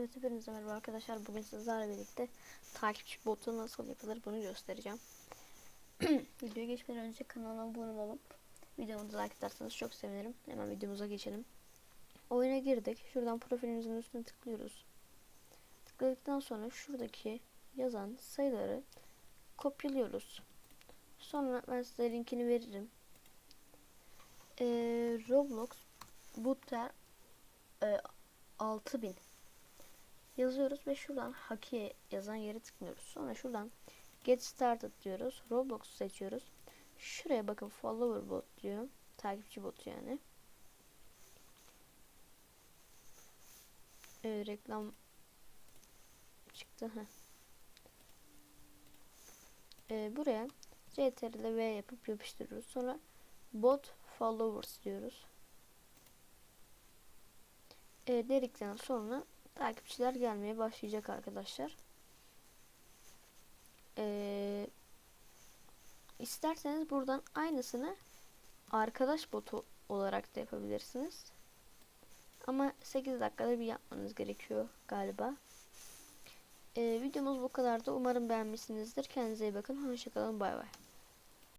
Evet hepinize merhaba arkadaşlar. Bugün sizlerle birlikte takipçi botu nasıl yapılır bunu göstereceğim. Videoya geçmeden önce kanalıma abone olup videomu da like ederseniz çok sevinirim. Hemen videomuza geçelim. Oyuna girdik. Şuradan profilimizin üstüne tıklıyoruz. Tıkladıktan sonra şuradaki yazan sayıları kopyalıyoruz. Sonra ben size linkini veririm. Ee, Roblox Booter e, 6000 yazıyoruz ve şuradan Haki yazan yere tıklıyoruz. Sonra şuradan Get Started diyoruz. Roblox seçiyoruz. Şuraya bakın Follower bot diyor. Takipçi botu yani. Ee, reklam çıktı. Heh. Ee, buraya CTRL V yapıp yapıştırıyoruz. Sonra bot followers diyoruz. E, dedikten sonra takipçiler gelmeye başlayacak arkadaşlar. E, isterseniz buradan aynısını arkadaş botu olarak da yapabilirsiniz. Ama 8 dakikada bir yapmanız gerekiyor galiba. E, videomuz bu kadardı. Umarım beğenmişsinizdir. Kendinize iyi bakın. Hoşçakalın. Bay bay.